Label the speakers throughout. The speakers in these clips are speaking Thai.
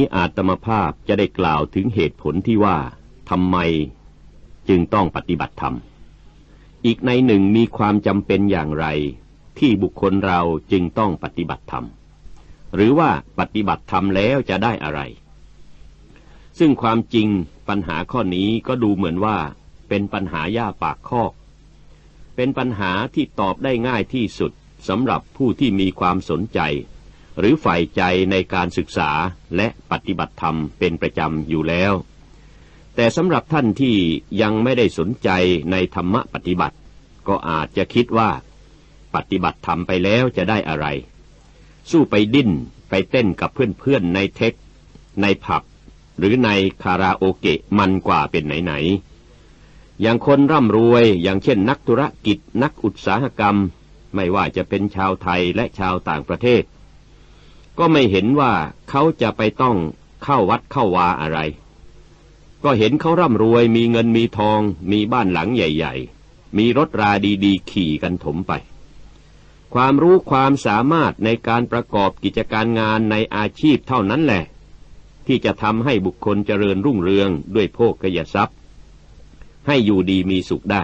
Speaker 1: นี้อาตมาภาพจะได้กล่าวถึงเหตุผลที่ว่าทำไมจึงต้องปฏิบัติธรรม อีกในหนึ่งมีความจำเป็นอย่างไร ที่บุคคลเราจึงต้องปฏิบัติธรรม หรือว่าปฏิบัติธรรมแล้วจะได้อะไร ซึ่งความจริงปัญหาข้อนี้ก็ดูเหมือนว่า เป็นปัญหาย่าปากคอก เป็นปัญหาที่ตอบได้ง่ายที่สุดสำหรับผู้ที่มีความสนใจ หรือใฝ่ใจในการศึกษาและปฏิบัติธรรมเป็นประจำอยู่แล้ว แต่สำหรับท่านที่ยังไม่ได้สนใจในธรรมปฏิบัติ ก็อาจจะคิดว่า ปฏิบัติธรรมไปแล้วจะได้อะไร สู้ไปดิ้นไปเต้นกับเพื่อนๆในเทค ในผับ หรือในคาราโอเกะมันกว่าเป็นไหนๆอย่างคนร่ำรวยอย่างเช่นนักธุรกิจนักอุตสาหกรรม ไม่ว่าจะเป็นชาวไทยและชาวต่างประเทศ ก็ไม่เห็นว่าเขาจะไปต้องเข้าวัดเข้าวาอะไร ก็เห็นเขาร่ำรวยมีเงินมีทอง มีบ้านหลังใหญ่ ๆ มีรถราดีๆ ขี่กันถมไป ความรู้ความสามารถในการประกอบกิจการงานในอาชีพเท่านั้นแหละ ที่จะทำให้บุคคลเจริญรุ่งเรืองด้วยโภคยทรัพย์ ให้อยู่ดีมีสุขได้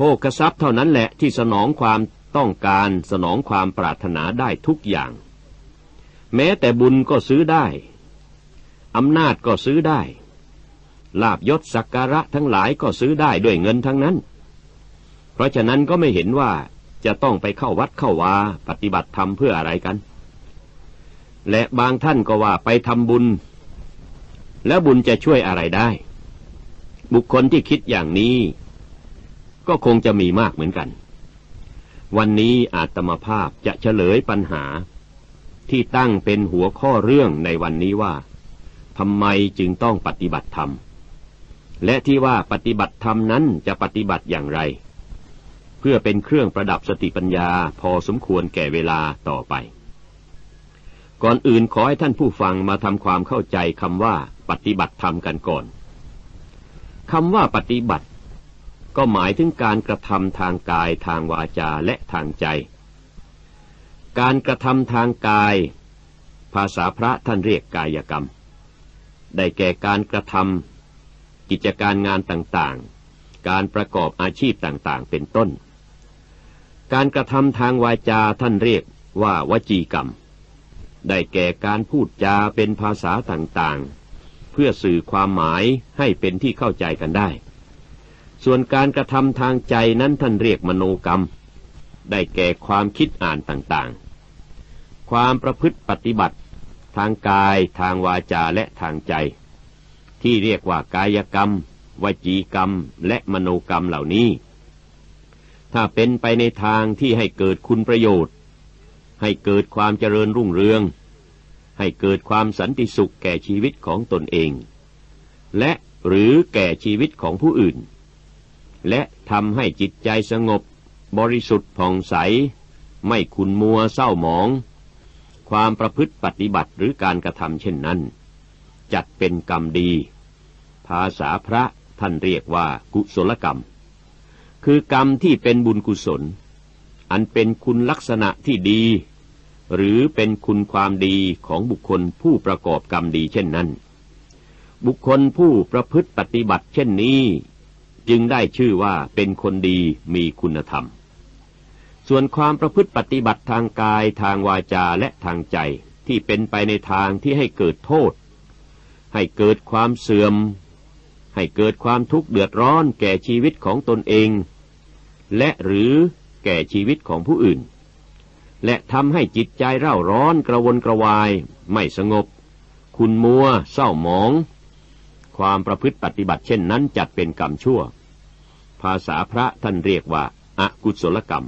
Speaker 1: ภคทรัพย์เท่านั้นแหละที่สนองความต้องการสนองความปรารถนาได้ทุกอย่าง แม้แต่บุญก็ซื้อได้ อำนาจก็ซื้อได้ ลาบยศสักการะทั้งหลายก็ซื้อได้ด้วยเงินทั้งนั้น เพราะฉะนั้นก็ไม่เห็นว่าจะต้องไปเข้าวัดเข้าวาปฏิบัติธรรมเพื่ออะไรกัน และบางท่านก็ว่าไปทำบุญ แล้วบุญจะช่วยอะไรได้ บุคคลที่คิดอย่างนี้ ก็คงจะมีมากเหมือนกัน วันนี้อาตมาภาพจะเฉลยปัญหา ที่ตั้งเป็นหัวข้อเรื่องในวันนี้ว่าทำไมจึงต้องปฏิบัติธรรม และที่ว่าปฏิบัติธรรมนั้นจะปฏิบัติอย่างไร เพื่อเป็นเครื่องประดับสติปัญญาพอสมควรแก่เวลาต่อไป ก่อนอื่นขอให้ท่านผู้ฟังมาทำความเข้าใจคำว่า ปฏิบัติธรรมกันก่อนคำว่าปฏิบัติ ก็หมายถึงการกระทำทางกายทางวาจาและทางใจ การกระทำทางกาย ภาษาพระท่านเรียกกายกรรม ได้แก่การกระทำกิจการงานต่างๆ การประกอบอาชีพต่างๆ เป็นต้น การกระทำทางวาจาท่านเรียกว่าวจีกรรม ได้แก่การพูดจาเป็นภาษาต่างๆ เพื่อสื่อความหมายให้เป็นที่เข้าใจกันได้ ส่วนการกระทำทางใจนั้นท่านเรียกมโนกรรมได้แก่ความคิดอ่านต่างๆ ความประพฤติปฏิบัติ ทางกายทางวาจาและทางใจ ที่เรียกว่ากายกรรม วจีกรรม และมโนกรรมเหล่านี้ ถ้าเป็นไปในทางที่ให้เกิดคุณประโยชน์ ให้เกิดความเจริญรุ่งเรือง ให้เกิดความสันติสุขแก่ชีวิตของตนเอง และหรือแก่ชีวิตของผู้อื่น และทำให้จิตใจสงบ บริสุทธิ์ผ่องใส ไม่ขุนมัวเศร้าหมอง ความประพฤติปฏิบัติหรือการกระทำเช่นนั้น จัดเป็นกรรมดี ภาษาพระท่านเรียกว่ากุศลกรรม คือกรรมที่เป็นบุญกุศล อันเป็นคุณลักษณะที่ดี หรือเป็นคุณความดีของบุคคลผู้ประกอบกรรมดีเช่นนั้น บุคคลผู้ประพฤติปฏิบัติเช่นนี้ จึงได้ชื่อว่าเป็นคนดีมีคุณธรรม ส่วนความประพฤติปฏิบัติทางกายทางวาจาและทางใจที่เป็นไปในทางที่ให้เกิดโทษ ให้เกิดความเสื่อม ให้เกิดความทุกข์เดือดร้อนแก่ชีวิตของตนเอง และหรือแก่ชีวิตของผู้อื่น และทำให้จิตใจเร่าร้อนกระวนกระวาย ไม่สงบ คุณมัว เศร้าหมอง ความประพฤติปฏิบัติเช่นนั้นจัดเป็นกรรมชั่ว ภาษาพระท่านเรียกว่าอากุศลกรรม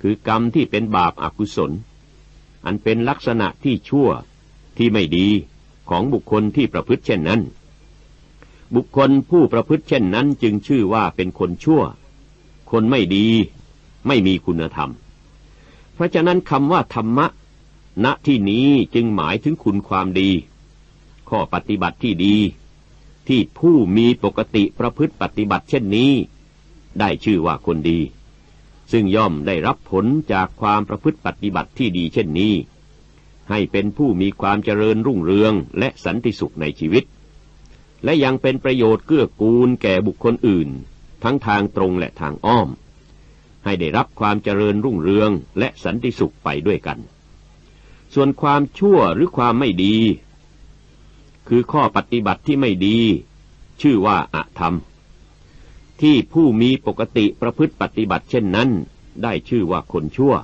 Speaker 1: คือกรรมที่เป็นบาปอากุศล อันเป็นลักษณะที่ชั่วที่ไม่ดีของบุคคลที่ประพฤติเช่นนั้น บุคคลผู้ประพฤติเช่นนั้นจึงชื่อว่าเป็นคนชั่ว คนไม่ดี ไม่มีคุณธรรม เพราะฉะนั้นคำว่าธรรมะ ณที่นี้จึงหมายถึงคุณความดี ข้อปฏิบัติที่ดี ที่ผู้มีปกติประพฤติปฏิบัติเช่นนี้ ได้ชื่อว่าคนดี ซึ่งย่อมได้รับผลจากความประพฤติปฏิบัติที่ดีเช่นนี้ ให้เป็นผู้มีความเจริญรุ่งเรืองและสันติสุขในชีวิต และยังเป็นประโยชน์เกื้อกูลแก่บุคคลอื่น ทั้งทางตรงและทางอ้อม ให้ได้รับความเจริญรุ่งเรืองและสันติสุขไปด้วยกัน ส่วนความชั่วหรือความไม่ดี คือข้อปฏิบัติที่ไม่ดี ชื่อว่าอาธรรม ที่ผู้มีปกติประพฤติปฏิบัติเช่นนั้น ได้ชื่อว่าคนชั่ว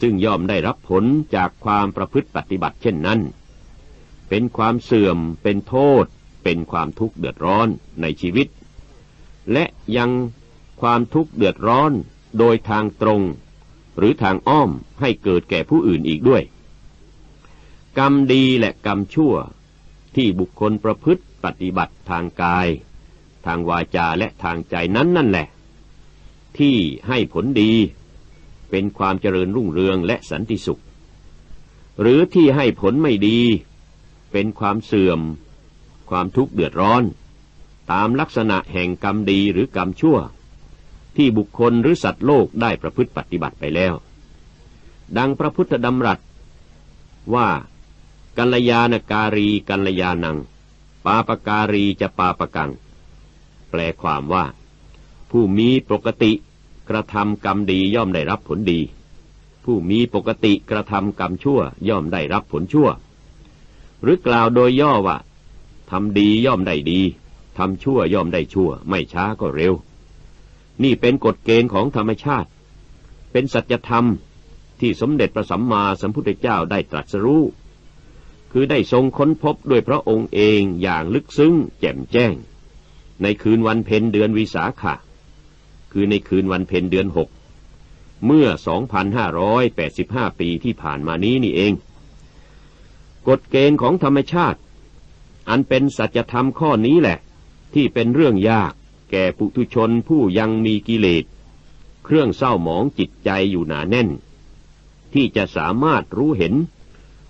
Speaker 1: ซึ่งย่อมได้รับผลจากความประพฤติปฏิบัติเช่นนั้น เป็นความเสื่อม เป็นโทษ เป็นความทุกข์เดือดร้อนในชีวิต และยังความทุกข์เดือดร้อนโดยทางตรง หรือทางอ้อมให้เกิดแก่ผู้อื่นอีกด้วย กรรมดีและกรรมชั่วที่บุคคลประพฤติปฏิบัติทางกาย ทางวาจาและทางใจนั้นนั่นแหละ ที่ให้ผลดีเป็นความเจริญรุ่งเรืองและสันติสุข หรือที่ให้ผลไม่ดี เป็นความเสื่อม ความทุกข์เดือดร้อน ตามลักษณะแห่งกรรมดีหรือกรรมชั่ว ที่บุคคลหรือสัตว์โลกได้ประพฤติปฏิบัติไปแล้ว ดังพระพุทธดำรัส ว่ากัลยาณการีกัลยาณัง ปาปการีจะปาปกัง แปลความว่า ผู้มีปกติกระทำกรรมดีย่อมได้รับผลดี ผู้มีปกติกระทำกรรมชั่วย่อมได้รับผลชั่ว หรือกล่าวโดยย่อว่าทำดีย่อมได้ดีทำชั่วย่อมได้ชั่ว ไม่ช้าก็เร็ว นี่เป็นกฎเกณฑ์ของธรรมชาติ เป็นสัจธรรมที่สมเด็จพระสัมมาสัมพุทธเจ้าได้ตรัสรู้ คือได้ทรงค้นพบด้วยพระองค์เองอย่างลึกซึ้งแจ่มแจ้ง ในคืนวันเพ็ญเดือนวิสาขะ คือในคืนวันเพ็ญเดือนหก เมื่อ 2,585 ปีที่ผ่านมานี้นี่เอง กฎเกณฑ์ของธรรมชาติ อันเป็นสัจธรรมข้อนี้แหละ ที่เป็นเรื่องยากแก่ปุถุชนผู้ยังมีกิเลส เครื่องเศร้าหมองจิตใจอยู่หนาแน่น ที่จะสามารถรู้เห็น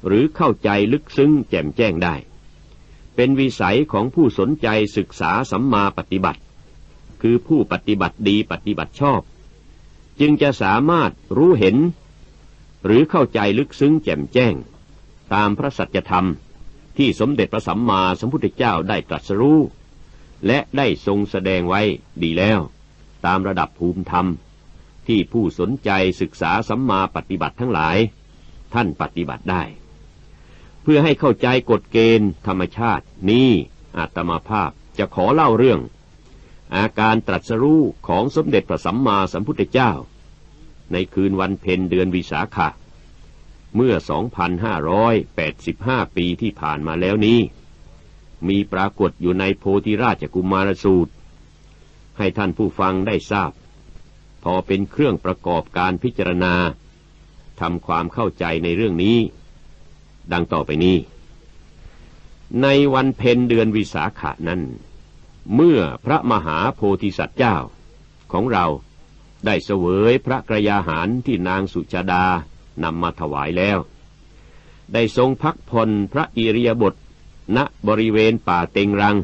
Speaker 1: หรือเข้าใจลึกซึ้งแจ่มแจ้งได้ เป็นวิสัยของผู้สนใจศึกษาสัมมาปฏิบัติ คือผู้ปฏิบัติดีปฏิบัติชอบ จึงจะสามารถรู้เห็น หรือเข้าใจลึกซึ้งแจ่มแจ้ง ตามพระสัจธรรมที่สมเด็จพระสัมมาสัมพุทธเจ้าได้ตรัสรู้ และได้ทรงแสดงไว้ดีแล้ว ตามระดับภูมิธรรม ที่ผู้สนใจศึกษาสัมมาปฏิบัติทั้งหลาย ท่านปฏิบัติได้ พื่อให้เข้าใจกฎเกณฑ์ ธรรมชาติ นี้อาตมาภาพจะขอเล่าเรื่อง อาการตรัสรู้ของสมเด็จพระสัมมาสัมพุทธเจ้า ในคืนวันเพ็ญเดือนวิสาขะเมื่อ 2,585 ปีที่ผ่านมาแล้วนี้ มีปรากฏอยู่ในโพธิราชกุมารสูตร ให้ท่านผู้ฟังได้ทราบ พอเป็นเครื่องประกอบการพิจารณาทำความเข้าใจในเรื่องนี้ ดังต่อไปนี้ ในวันเพ็ญเดือนวิสาขะนั้น เมื่อพระมหาโพธิสัตว์เจ้าของเราได้เสวยพระกระยาหารที่นางสุชาดานำมาถวายแล้ว ได้ทรงพักผ่อนพระอิริยบถณบริเวณป่าเต็งรัง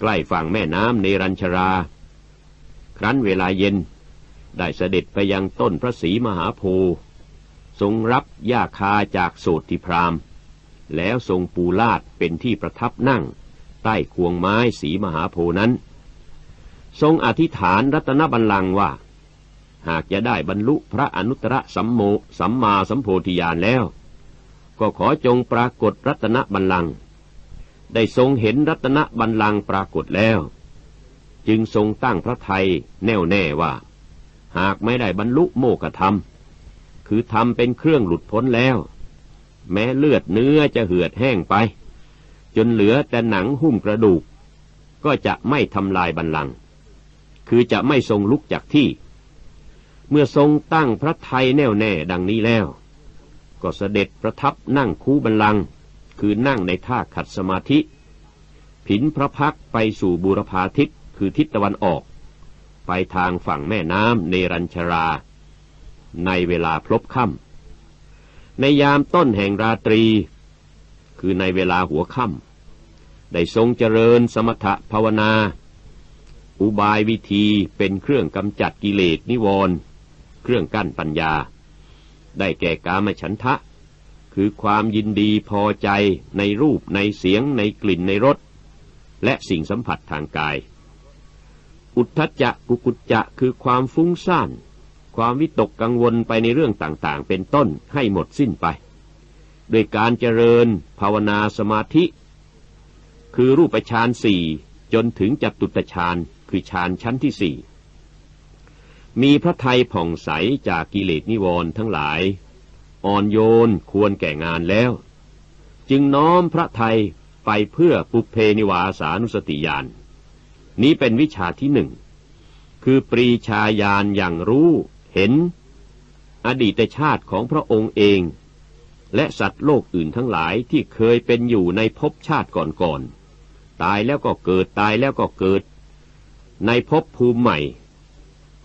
Speaker 1: ใกล้ฝั่งแม่น้ำเนรัญชรา ครั้นเวลาเย็นได้เสด็จไปยังต้นพระศรีมหาโพธิ์ ทรงรับยาคาจากโสติพรามแล้วทรงปูลาดเป็นที่ประทับนั่ง ใต้ควงไม้สีมหาโพนั้น ทรงอธิษฐานรัตนบัลลังก์ว่า หากจะได้บรรลุพระอนุตตรสัมโมสัมมาสัมโพธิญาณแล้ว ก็ขอจงปรากฏรัตนบัลลังก์ได้ทรงเห็นรัตนบัลลังก์ปรากฏแล้ว จึงทรงตั้งพระไทยแน่วแน่ว่า หากไม่ได้บรรลุโมกธรรม คือทำเป็นเครื่องหลุดพ้นแล้ว แม้เลือดเนื้อจะเหือดแห้งไป จนเหลือแต่หนังหุ้มกระดูก ก็จะไม่ทำลายบัลลังก์คือจะไม่ทรงลุกจากที่ เมื่อทรงตั้งพระไทยแน่วแน่ดังนี้แล้ว ก็เสด็จประทับนั่งคูบัลลังก์คือนั่งในท่าขัดสมาธิ ผินพระพักไปสู่บูรพาทิศคือทิศตะวันออก ไปทางฝั่งแม่น้ำเนรัญชรา ในเวลาพลบค่ำในยามต้นแห่งราตรี คือในเวลาหัวค่ำได้ทรงเจริญสมถภาวนา อุบายวิธีเป็นเครื่องกำจัดกิเลสนิวรณ์เครื่องกั้นปัญญา ได้แก่กามฉันทะ คือความยินดีพอใจในรูปในเสียงในกลิ่นในรสและสิ่งสัมผัสทางกาย อุทธัจจะกุกุจจะคือความฟุ้งซ่าน ความวิตกกังวลไปในเรื่องต่างๆ เป็นต้นให้หมดสิ้นไป โดยการเจริญภาวนาสมาธิ คือรูปฌานสี่จนถึงจัตุตฌานคือฌานชั้นที่สี่มีพระไทยผ่องใสจากกิเลสนิวรณ์ทั้งหลาย อ่อนโยนควรแก่งานแล้ว จึงน้อมพระไทยไปเพื่อปุเพนิวาสานุสติญาณนี้เป็นวิชาที่หนึ่ง คือปรีชาญาณอย่างรู้ เห็นอดีตชาติของพระองค์เอง และสัตว์โลกอื่นทั้งหลายที่เคยเป็นอยู่ในภพชาติก่อนๆ ตายแล้วก็เกิดตายแล้วก็เกิด ในภพภูมิใหม่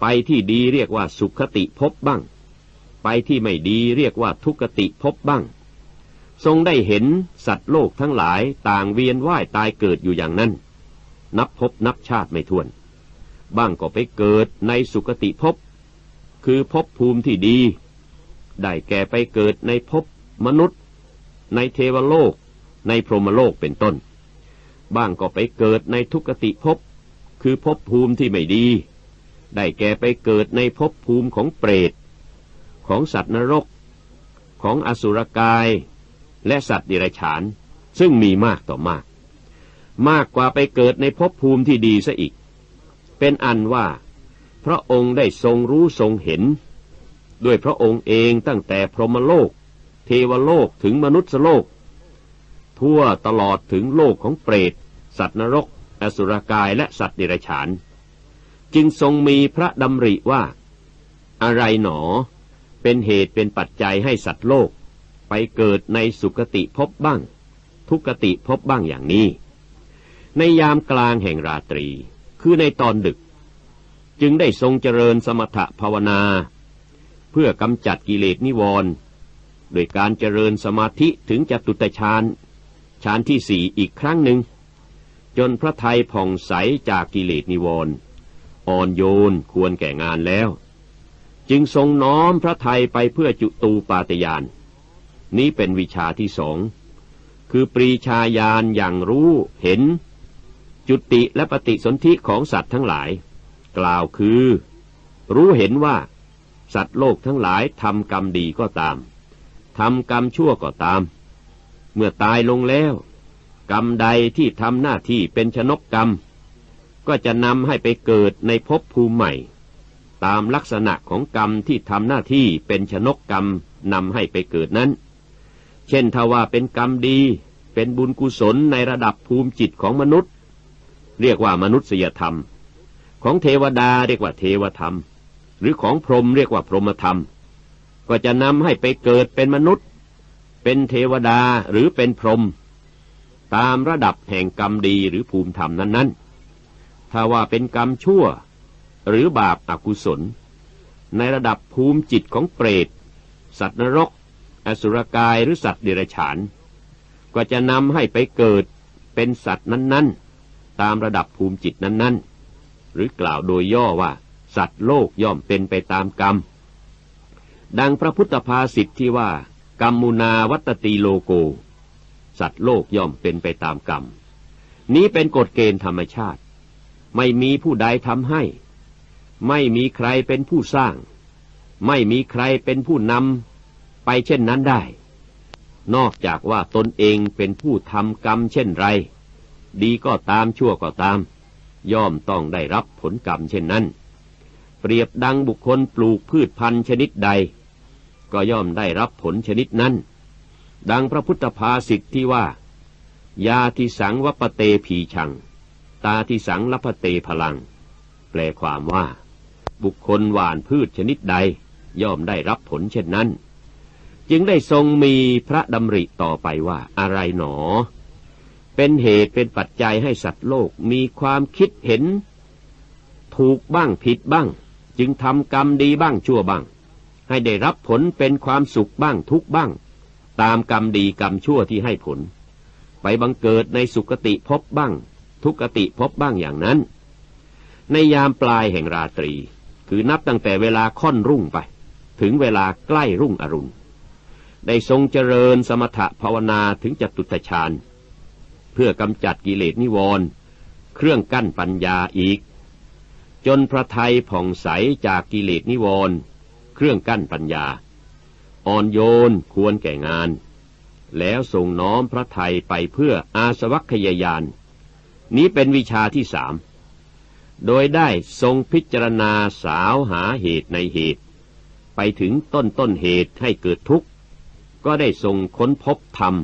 Speaker 1: ไปที่ดีเรียกว่าสุขติภพบ้าง ไปที่ไม่ดีเรียกว่าทุกติภพบ้าง ทรงได้เห็นสัตว์โลกทั้งหลายต่างเวียนว่ายตายเกิดอยู่อย่างนั้น นับภพนับชาติไม่ถ้วน บ้างก็ไปเกิดในสุคติภพ คือภพภูมิที่ดี ได้แก่ไปเกิดในภพมนุษย์ ในเทวโลก ในพรหมโลกเป็นต้น บ้างก็ไปเกิดในทุกติภพ คือภพภูมิที่ไม่ดี ได้แก่ไปเกิดในภพภูมิของเปรต ของสัตว์นรก ของอสุรกาย และสัตว์ดิรัจฉาน ซึ่งมีมากต่อมาก มากกว่าไปเกิดในภพภูมิที่ดีซะอีก เป็นอันว่า พระองค์ได้ทรงรู้ทรงเห็น ด้วยพระองค์เองตั้งแต่พรหมโลก เทวโลกถึงมนุษย์โลก ทั่วตลอดถึงโลกของเปรต สัตว์นรก อสุรกายและสัตว์ดิรัจฉาน จึงทรงมีพระดำริว่า อะไรหนอ เป็นเหตุเป็นปัจจัยให้สัตว์โลก ไปเกิดในสุคติพบบ้าง ทุกติพบบ้างอย่างนี้ ในยามกลางแห่งราตรี คือในตอนดึก จึงได้ทรงเจริญสมถภาวนา เพื่อกำจัดกิเลสนิวรณ์โดยการเจริญสมาธิถึงจตุตฌานฌานที่สี่อีกครั้งหนึ่ง จนพระไทยผ่องใสจากกิเลสนิวรณ์อ่อนโยนควรแก่งานแล้ว จึงทรงน้อมพระไทยไปเพื่อจุตูปาตยาน นี้เป็นวิชาที่สองคือปรีชาญาณอย่างรู้เห็น จุติและปฏิสนธิของสัตว์ทั้งหลาย กล่าวคือ รู้เห็นว่า สัตว์โลกทั้งหลายทำกรรมดีก็ตามทำกรรมชั่วก็ตาม เมื่อตายลงแล้ว กรรมใดที่ทำหน้าที่เป็นชนกกรรม ก็จะนำให้ไปเกิดในภพภูมิใหม่ ตามลักษณะของกรรมที่ทำหน้าที่เป็นชนกกรรมนำให้ไปเกิดนั้น เช่นถ้าว่าเป็นกรรมดี เป็นบุญกุศลในระดับภูมิจิตของมนุษย์ เรียกว่ามนุษยธรรม ของเทวดาเรียกว่าเทวธรรม หรือของพรหมเรียกว่าพรหมธรรม ก็จะนำให้ไปเกิดเป็นมนุษย์ เป็นเทวดาหรือเป็นพรหมตามระดับแห่งกรรมดีหรือภูมิธรรมนั้น ๆ ถ้าว่าเป็นกรรมชั่ว หรือบาปอกุศล ในระดับภูมิจิตของเปรต สัตว์นรก อสุรกายหรือสัตว์เดรัจฉาน ก็จะนำให้ไปเกิดเป็นสัตว์นั้น ๆ ตามระดับภูมิจิตนั้น ๆ หรือกล่าวโดยย่อว่า สัตว์โลกย่อมเป็นไปตามกรรม ดังพระพุทธภาษิตที่ว่า กรรมมุนาวัตตีโลโก สัตว์โลกย่อมเป็นไปตามกรรม นี้เป็นกฎเกณฑ์ธรรมชาติ ไม่มีผู้ใดทำให้ ไม่มีใครเป็นผู้สร้าง ไม่มีใครเป็นผู้นำไปเช่นนั้นได้ นอกจากว่าตนเองเป็นผู้ทำกรรมเช่นไร ดีก็ตามชั่วก็ตาม ย่อมต้องได้รับผลกรรมเช่นนั้น เปรียบดังบุคคลปลูกพืชพันธุ์ชนิดใด ก็ย่อมได้รับผลชนิดนั้น ดังพระพุทธภาษิตที่ว่า ยาทิสังวปเตผีชัง ตาที่สังลพเตพลัง แปลความว่า บุคคลหวานพืชชนิดใด ย่อมได้รับผลเช่นนั้น จึงได้ทรงมีพระดำริต่อไปว่าอะไรหนอ เป็นเหตุเป็นปัจจัยให้สัตว์โลกมีความคิดเห็น ถูกบ้างผิดบ้าง จึงทำกรรมดีบ้างชั่วบ้าง ให้ได้รับผลเป็นความสุขบ้างทุกบ้าง ตามกรรมดีกรรมชั่วที่ให้ผล ไปบังเกิดในสุคติพบบ้าง ทุกติพบบ้างอย่างนั้น ในยามปลายแห่งราตรี คือนับตั้งแต่เวลาค่อนรุ่งไป ถึงเวลาใกล้รุ่งอรุณได้ทรงเจริญสมถะภาวนาถึงจตุตฌาน เพื่อกำจัดกิเลสนิวรณ์เครื่องกั้นปัญญาอีก จนพระไทยผ่องใสจากกิเลสนิวรณ์เครื่องกั้นปัญญา อ่อนโยนควรแก่งาน แล้วส่งน้อมพระไทยไปเพื่ออาสวัคยายาน นี้เป็นวิชาที่สามโดยได้ทรงพิจารณาสาวหาเหตุในเหตุ ไปถึงต้นต้นเหตุให้เกิดทุกข์ ก็ได้ทรงค้นพบธรรม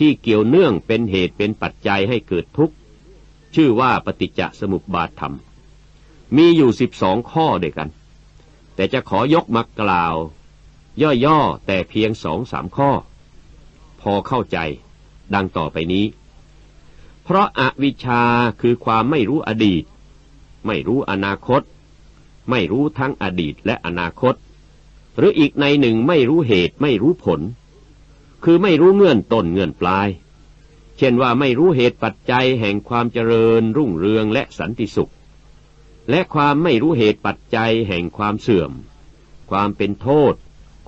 Speaker 1: ที่เกี่ยวเนื่องเป็นเหตุเป็นปัจจัยให้เกิดทุกข์ ชื่อว่าปฏิจจสมุปบาทธรรม มีอยู่สิบสองข้อด้วยกัน แต่จะขอยกมากล่าว ย่อๆแต่เพียงสองสามข้อ พอเข้าใจ ดังต่อไปนี้ เพราะอาวิชชาคือความไม่รู้อดีต ไม่รู้อนาคต ไม่รู้ทั้งอดีตและอนาคต หรืออีกในหนึ่งไม่รู้เหตุไม่รู้ผล คือไม่รู้เงื่อนต้นเงื่อนปลาย เช่นว่าไม่รู้เหตุปัจจัยแห่งความเจริญรุ่งเรืองและสันติสุข และความไม่รู้เหตุปัจจัยแห่งความเสื่อม ความเป็นโทษ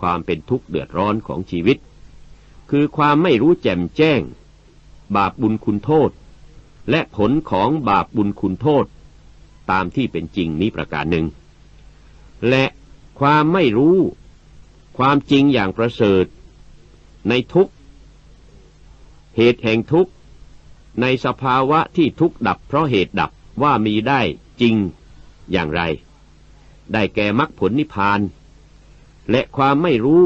Speaker 1: ความเป็นทุกข์เดือดร้อนของชีวิต คือความไม่รู้แจ่มแจ้ง บาปบุญคุณโทษ และผลของบาปบุญคุณโทษ ตามที่เป็นจริงนี้ประการหนึ่ง และความไม่รู้ ความจริงอย่างประเสริฐ ในทุกเหตุแห่งทุกขในสภาวะที่ทุกดับเพราะเหตุดับว่ามีได้จริงอย่างไร ได้แก่มรรคผลนิพพาน และความไม่รู้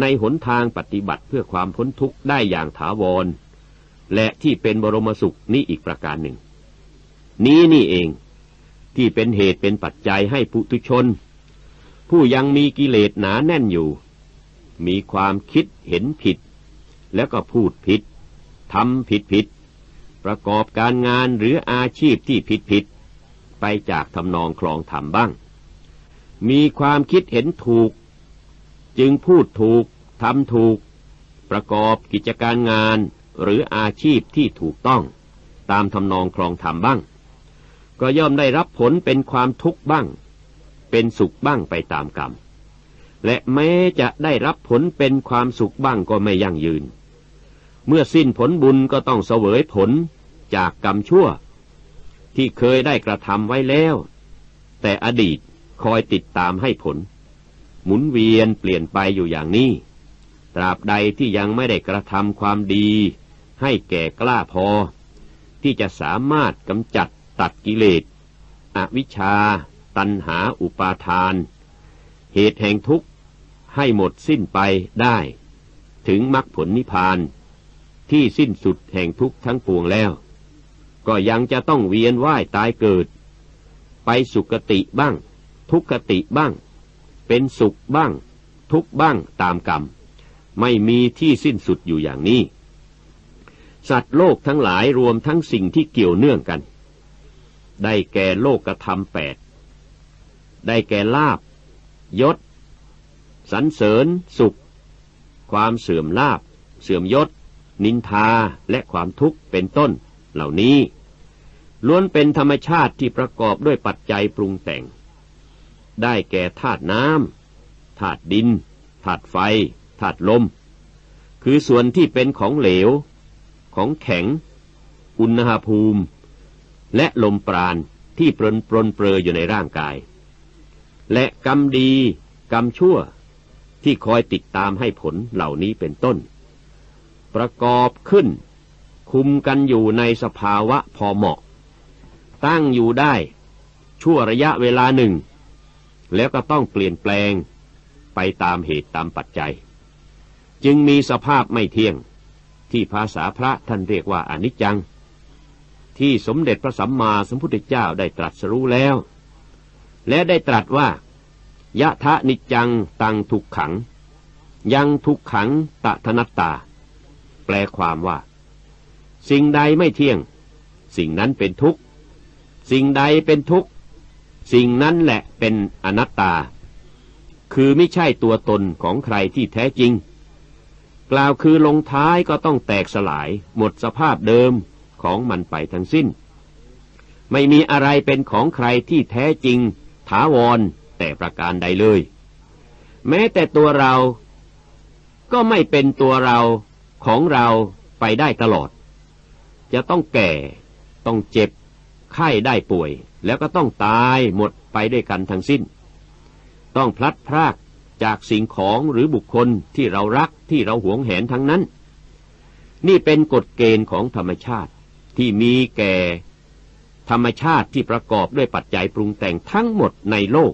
Speaker 1: ในหนทางปฏิบัติเพื่อความพ้นทุกข์ได้อย่างถาวร และที่เป็นบรมสุขนี้อีกประการหนึ่ง นี้นี่เองที่เป็นเหตุเป็นปัจจัยให้ปุถุชน ผู้ยังมีกิเลสหนาแน่นอยู่ มีความคิดเห็นผิด แล้วก็พูดผิดทำผิดผิด ประกอบการงานหรืออาชีพที่ผิดผิด ไปจากทำนองคลองธรรมบ้าง มีความคิดเห็นถูก จึงพูดถูกทำถูก ประกอบกิจการงานหรืออาชีพที่ถูกต้อง ตามทำนองคลองธรรมบ้าง ก็ย่อมได้รับผลเป็นความทุกข์บ้าง เป็นสุขบ้างไปตามกรรม และแม้จะได้รับผลเป็นความสุขบ้างก็ไม่ยั่งยืน เมื่อสิ้นผลบุญก็ต้องเสวยผลจากกรรมชั่ว ที่เคยได้กระทำไว้แล้ว แต่อดีตคอยติดตามให้ผล หมุนเวียนเปลี่ยนไปอยู่อย่างนี้ ตราบใดที่ยังไม่ได้กระทำความดี ให้แก่กล้าพอ ที่จะสามารถกำจัดตัดกิเลสอวิชชา ตัณหาอุปาทาน เหตุแห่งทุกข์ ให้หมดสิ้นไปได้ ถึงมรรคผลนิพพาน ที่สิ้นสุดแห่งทุกข์ทั้งปวงแล้ว ก็ยังจะต้องเวียนว่ายตายเกิด ไปสุคติบ้าง ทุกขติบ้าง เป็นสุขบ้าง ทุกบ้างตามกรรม ไม่มีที่สิ้นสุดอยู่อย่างนี้ สัตว์โลกทั้งหลายรวมทั้งสิ่งที่เกี่ยวเนื่องกัน ได้แก่โลกกระทำแปดได้แก่ลาบยศ สรรเสริญ สุข ความเสื่อมลาบ เสื่อมยศ นินทาและความทุกข์เป็นต้น เหล่านี้ ล้วนเป็นธรรมชาติที่ประกอบด้วยปัจจัยปรุงแต่ง ได้แก่ธาตุน้ำธาตุดินธาตุไฟธาตุลม คือส่วนที่เป็นของเหลว ของแข็ง อุณหภูมิ และลมปราณที่ปรนปรนเปรออยู่ในร่างกาย และกรรมดี กรรมชั่ว ที่คอยติดตามให้ผลเหล่านี้เป็นต้น ประกอบขึ้น คุมกันอยู่ในสภาวะพอเหมาะ ตั้งอยู่ได้ ชั่วระยะเวลาหนึ่ง แล้วก็ต้องเปลี่ยนแปลงไปตามเหตุตามปัจจัย จึงมีสภาพไม่เที่ยง ที่ภาษาพระท่านเรียกว่าอนิจจัง ที่สมเด็จพระสัมมาสัมพุทธเจ้าได้ตรัสรู้แล้ว และได้ตรัสว่า ยะทะนิจังตังทุกขัง ยังทุกขังตะธนัตตา แปลความว่า สิ่งใดไม่เที่ยง สิ่งนั้นเป็นทุกข์ สิ่งใดเป็นทุกข์ สิ่งนั้นแหละเป็นอนัตตา คือไม่ใช่ตัวตนของใครที่แท้จริง กล่าวคือลงท้ายก็ต้องแตกสลายหมดสภาพเดิมของมันไปทั้งสิ้น ไม่มีอะไรเป็นของใครที่แท้จริง ถาวร แต่ประการใดเลย แม้แต่ตัวเราก็ไม่เป็นตัวเราของเราไปได้ตลอด จะต้องแก่ ต้องเจ็บ ไข้ได้ป่วย แล้วก็ต้องตายหมดไปด้วยกันทั้งสิ้น ต้องพลัดพรากจากสิ่งของหรือบุคคลที่เรารักที่เราหวงแหนทั้งนั้น นี่เป็นกฎเกณฑ์ของธรรมชาติที่มีแก่ ธรรมชาติที่ประกอบด้วยปัจจัยปรุงแต่งทั้งหมดในโลก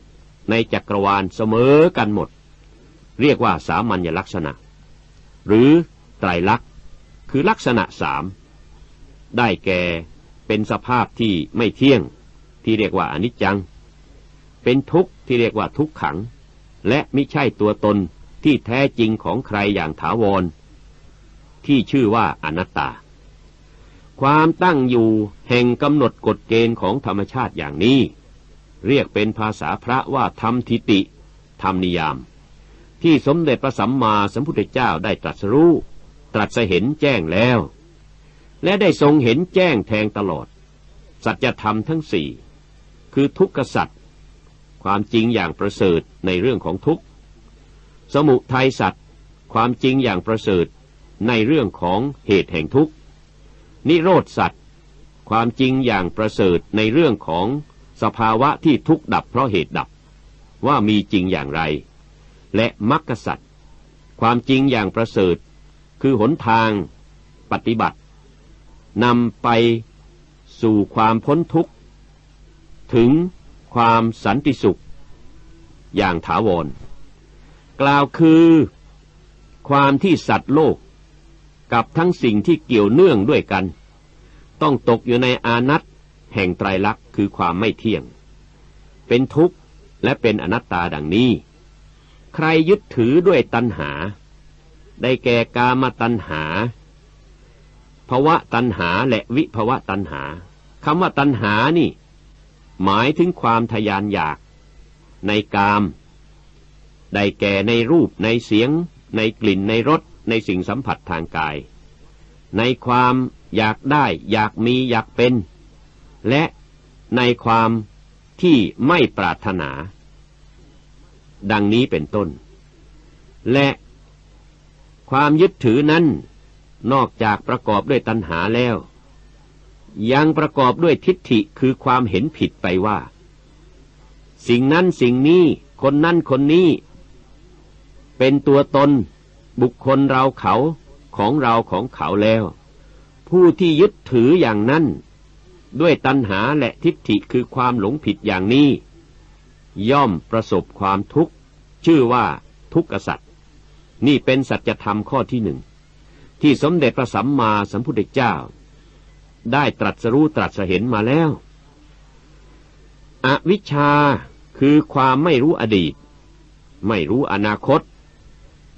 Speaker 1: ในจักรวาลเสมอกันหมด เรียกว่าสามัญลักษณะ หรือไตรลักษณ์คือลักษณะสามได้แก่เป็นสภาพที่ไม่เที่ยงที่เรียกว่าอนิจจัง เป็นทุกข์ที่เรียกว่าทุกขัง และไม่ใช่ตัวตนที่แท้จริงของใครอย่างถาวร ที่ชื่อว่าอนัตตา ความตั้งอยู่แห่งกำหนดกฎเกณฑ์ของธรรมชาติอย่างนี้ เรียกเป็นภาษาพระว่าธรรมทิติธรรมนิยาม ที่สมเด็จพระสัมมาสัมพุทธเจ้าได้ตรัสรู้ ตรัสเห็นแจ้งแล้ว และได้ทรงเห็นแจ้งแทงตลอด สัจธรรมทั้งสี่คือทุกขสัจความจริงอย่างประเสริฐในเรื่องของทุกข์ สมุทัยสัตว์ความจริงอย่างประเสริฐในเรื่องของเหตุแห่งทุกข์ นิโรธสัตว์ความจริงอย่างประเสริฐในเรื่องของ สภาวะที่ทุกข์ดับเพราะเหตุดับ ว่ามีจริงอย่างไร และมรรคสัตว์ความจริงอย่างประเสริฐ คือหนทาง ปฏิบัตินำไปสู่ความพ้นทุกข์ ถึงความสันติสุข อย่างถาวร กล่าวคือ ความที่สัตว์โลก กับทั้งสิ่งที่เกี่ยวเนื่องด้วยกัน ต้องตกอยู่ในอานัต แห่งไตรลักษณ์คือความไม่เที่ยง เป็นทุกข์และเป็นอนัตตาดังนี้ ใครยึดถือด้วยตัณหา ได้แก่กามตัณหาภวะตัณหาและวิภวะตัณหาคำว่าตัณหานี่ หมายถึงความทยานอยาก ในกาม ได้แก่ในรูปในเสียง ในกลิ่นในรสในสิ่งสัมผัสทางกาย ในความอยากได้ อยากมีอยากเป็น และในความที่ไม่ปรารถนา ดังนี้เป็นต้น และความยึดถือนั้นนอกจากประกอบด้วยตัณหาแล้ว ยังประกอบด้วยทิฏฐิคือความเห็นผิดไปว่า สิ่งนั้นสิ่งนี้คนนั้นคนนี้ เป็นตัวตน บุคคลเราเขาของเราของเขาแล้ว ผู้ที่ยึดถืออย่างนั้น ด้วยตัณหาและทิฏฐิคือความหลงผิดอย่างนี้ ย่อมประสบความทุกข์ ชื่อว่าทุกขสัตว์นี่เป็นสัจธรรมข้อที่หนึ่ง ที่สมเด็จพระสัมมาสัมพุทธเจ้า ได้ตรัสรู้ตรัสเห็นมาแล้ว อวิชชาคือความไม่รู้อดีต ไม่รู้อนาคต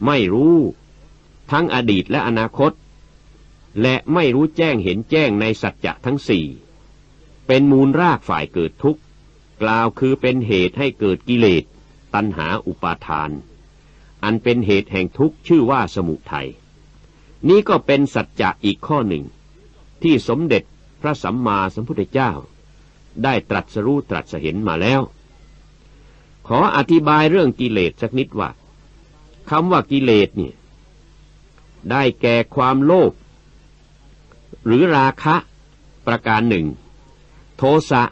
Speaker 1: ไม่รู้ทั้งอดีตและอนาคต และไม่รู้แจ้งเห็นแจ้งในสัจจะทั้งสี่ เป็นมูลรากฝ่ายเกิดทุกข์ กล่าวคือเป็นเหตุให้เกิดกิเลส ตัณหาอุปาทาน อันเป็นเหตุแห่งทุกข์ชื่อว่าสมุทัยนี้ก็เป็นสัจจะอีกข้อหนึ่ง ที่สมเด็จพระสัมมาสัมพุทธเจ้า ได้ตรัสรู้ตรัสเห็นมาแล้ว ขออธิบายเรื่องกิเลสสักนิดว่าคำว่ากิเลสเนี่ยได้แก่ความโลภหรือราคะประการหนึ่ง สะ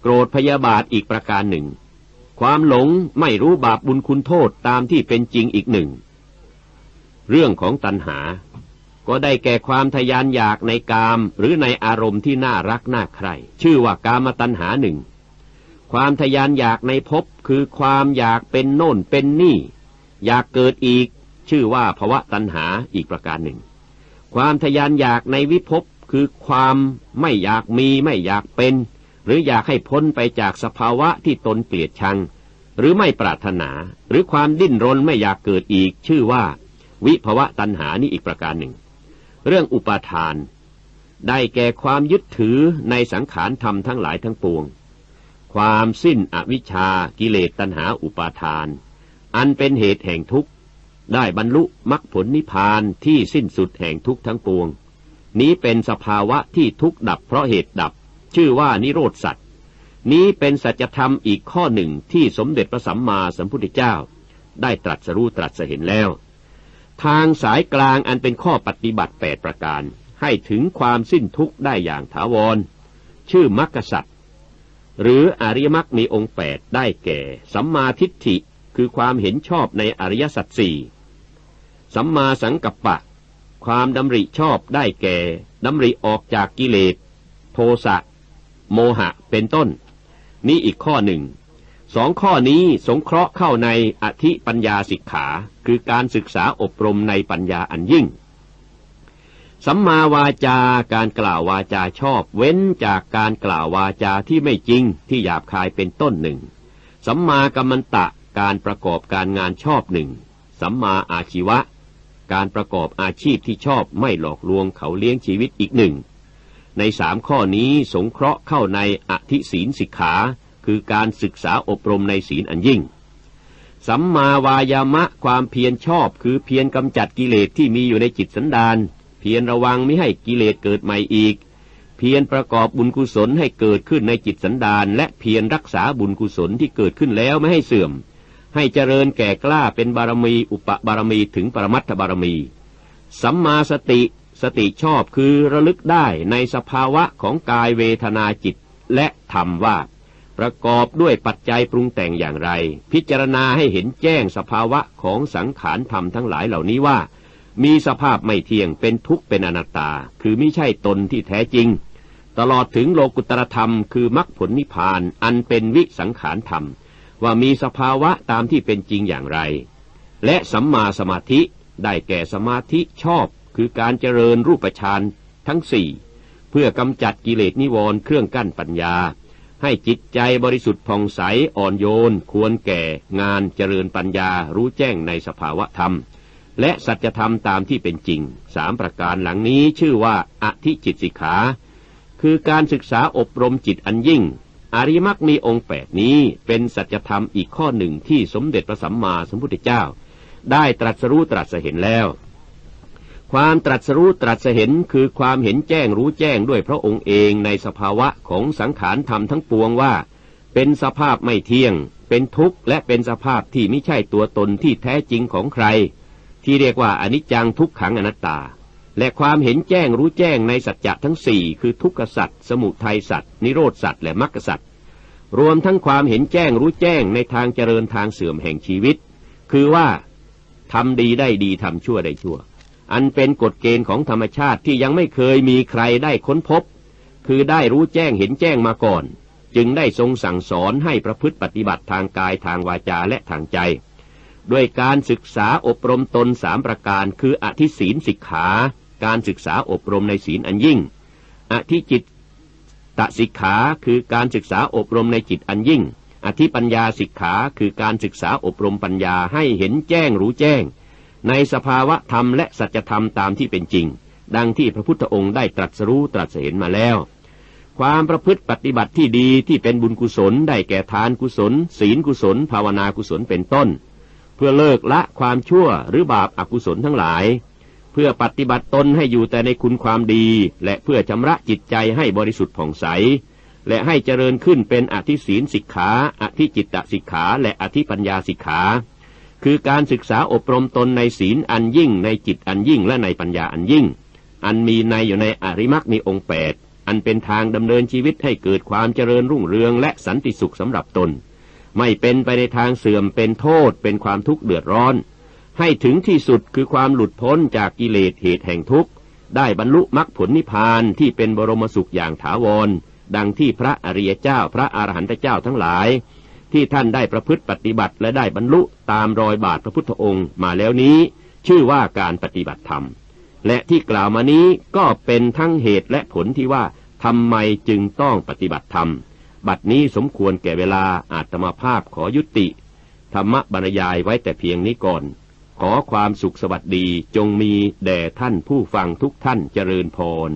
Speaker 1: โกรธพยาบาทอีกประการหนึ่ง ความหลงไม่รู้บาปบุญคุณโทษตามที่เป็นจริงอีกหนึ่ง เรื่องของตัณหา ก็ได้แก่ความทยานอยากในกามหรือในอารมณ์ที่น่ารักน่าใคร ชื่อว่ากามตัณหาหนึ่ง ความทยานอยากในภพคือความอยากเป็นโน่นเป็นนี่ อยากเกิดอีก ชื่อว่าภวะตัณหาอีกประการหนึ่งความทยานอยากในวิภพ คือความไม่อยากมีไม่อยากเป็น หรืออยากให้พ้นไปจากสภาวะที่ตนเกลียดชัง หรือไม่ปรารถนา หรือความดิ้นรนไม่อยากเกิดอีก ชื่อว่า วิภวะตัณหานี่อีกประการหนึ่ง เรื่องอุปาทาน ได้แก่ความยึดถือในสังขารธรรมทั้งหลายทั้งปวง ความสิ้นอวิชชากิเลสตัณหาอุปาทาน อันเป็นเหตุแห่งทุกข์ได้บรรลุมรรคผลนิพพานที่สิ้นสุดแห่งทุกข์ทั้งปวง นี้เป็นสภาวะที่ทุกข์ดับเพราะเหตุดับ ชื่อว่านิโรธสัตว์นี้เป็นสัจธรรมอีกข้อหนึ่งที่สมเด็จพระสัมมาสัมพุทธเจ้า ได้ตรัสรู้ตรัสเห็นแล้ว ทางสายกลางอันเป็นข้อปฏิบัติแปดประการ ให้ถึงความสิ้นทุกข์ได้อย่างถาวร ชื่อมรรคสัตว์หรืออริยมรรคมีองค์แปดได้แก่ สัมมาทิฏฐิคือความเห็นชอบในอริยสัจสี่สัมมาสังกัปปะ ความดำริชอบได้แก่ดำริออกจากกิเลส โทสะ โมหะเป็นต้น นี่อีกข้อหนึ่ง สองข้อนี้สงเคราะห์เข้าในอธิปัญญาสิกขา คือการศึกษาอบรมในปัญญาอันยิ่ง สัมมาวาจาการกล่าววาจาชอบ เว้นจากการกล่าววาจาที่ไม่จริงที่หยาบคายเป็นต้นหนึ่ง สัมมากัมมันตะการประกอบการงานชอบหนึ่ง สัมมาอาชีวะ การประกอบอาชีพที่ชอบไม่หลอกลวงเขาเลี้ยงชีวิตอีกหนึ่ง ในสามข้อนี้สงเคราะห์เข้าในอธิศีลสิกขา คือการศึกษาอบรมในศีลอันยิ่ง สัมมาวายามะความเพียรชอบคือเพียรกำจัดกิเลสที่มีอยู่ในจิตสันดาน เพียรระวังไม่ให้กิเลสเกิดใหม่อีก เพียรประกอบบุญกุศลให้เกิดขึ้นในจิตสันดาน และเพียรรักษาบุญกุศลที่เกิดขึ้นแล้วไม่ให้เสื่อม ให้เจริญแก่กล้าเป็นบารมีอุปบารมีถึงปรมัตถบารมี สัมมาสติสติชอบคือระลึกได้ในสภาวะของกายเวทนาจิตและธรรมว่า ประกอบด้วยปัจจัยปรุงแต่งอย่างไร พิจารณาให้เห็นแจ้งสภาวะของสังขารธรรมทั้งหลายเหล่านี้ว่า มีสภาพไม่เที่ยงเป็นทุกข์เป็นอนัตตา คือไม่ใช่ตนที่แท้จริง ตลอดถึงโลกุตรธรรมคือมรรคผลนิพพานอันเป็นวิสังขารธรรม ว่ามีสภาวะตามที่เป็นจริงอย่างไร และสัมมาสมาธิได้แก่สมาธิชอบคือการเจริญรูปฌานทั้งสี่เพื่อกำจัดกิเลสนิวรณ์เครื่องกั้นปัญญา ให้จิตใจบริสุทธิ์ผ่องใสอ่อนโยน ควรแก่งานเจริญปัญญารู้แจ้งในสภาวะธรรม และสัจธรรมตามที่เป็นจริงสามประการหลังนี้ชื่อว่าอธิจิตสิกขา คือการศึกษาอบรมจิตอันยิ่ง อริมักมีองค์แปดนี้เป็นสัจธรรมอีกข้อหนึ่งที่สมเด็จพระสัมมาสัมพุทธเจ้า ได้ตรัสรู้ตรัสเห็นแล้ว ความตรัสรู้ตรัสเห็นคือความเห็นแจ้งรู้แจ้งด้วยพระองค์เองในสภาวะของสังขารธรรมทั้งปวงว่า เป็นสภาพไม่เที่ยง เป็นทุกข์และเป็นสภาพที่ไม่ใช่ตัวตนที่แท้จริงของใคร ที่เรียกว่าอนิจจังทุกขังอนัตตา และความเห็นแจ้งรู้แจ้งในสัจจะทั้งสี่คือทุกขสัจสมุทัยสัจนิโรธสัจและมรรคสัจรวมทั้งความเห็นแจ้งรู้แจ้งในทางเจริญทางเสื่อมแห่งชีวิต คือว่าทำดีได้ดีทำชั่วได้ชั่ว อันเป็นกฎเกณฑ์ของธรรมชาติที่ยังไม่เคยมีใครได้ค้นพบ คือได้รู้แจ้งเห็นแจ้งมาก่อน จึงได้ทรงสั่งสอนให้ประพฤติปฏิบัติทางกายทางวาจาและทางใจด้วยการศึกษาอบรมตนสามประการคืออธิศีลสิกขา การศึกษาอบรมในศีลอันยิ่ง อธิจิตตสิกขาคือการศึกษาอบรมในจิตอันยิ่ง อธิปัญญาสิกขาคือการศึกษาอบรมปัญญาให้เห็นแจ้งรู้แจ้ง ในสภาวะธรรมและสัจธรรมตามที่เป็นจริง ดังที่พระพุทธองค์ได้ตรัสรู้ตรัสเห็นมาแล้ว ความประพฤติปฏิบัติที่ดีที่เป็นบุญกุศล ได้แก่ทานกุศล ศีลกุศล ภาวนากุศลเป็นต้น เพื่อเลิกละความชั่วหรือบาปอากุศลทั้งหลาย เพื่อปฏิบัติตนให้อยู่แต่ในคุณความดี และเพื่อชำระจิตใจให้บริสุทธิ์ผ่องใส และให้เจริญขึ้นเป็นอธิศีลสิกขา อธิจิตตสิกขา และอธิปัญญาสิกขา คือการศึกษาอบรมตนในศีลอันยิ่ง ในจิตอันยิ่งและในปัญญาอันยิ่ง อันมีในอยู่ในอริมักมีองค์แปดอันเป็นทางดำเนินชีวิตให้เกิดความเจริญรุ่งเรืองและสันติสุขสำหรับตน ไม่เป็นไปในทางเสื่อมเป็นโทษเป็นความทุกข์เดือดร้อน ให้ถึงที่สุดคือความหลุดพ้นจากกิเลสเหตุแห่งทุกข์ ได้บรรลุมรรคผลนิพพานที่เป็นบรมสุขอย่างถาวร ดังที่พระอริยเจ้าพระอรหันตเจ้าทั้งหลาย ที่ท่านได้ประพฤติปฏิบัติและได้บรรลุตามรอยบาทพระพุทธองค์มาแล้วนี้ ชื่อว่าการปฏิบัติธรรม และที่กล่าวมานี้ก็เป็นทั้งเหตุและผลที่ว่าทำไมจึงต้องปฏิบัติธรรม บัดนี้สมควรแก่เวลาอาตมาภาพขอยุติ ธรรมบรรยายไว้แต่เพียงนี้ก่อน ขอความสุขสวัสดีจงมีแด่ท่านผู้ฟังทุกท่านเจริญพร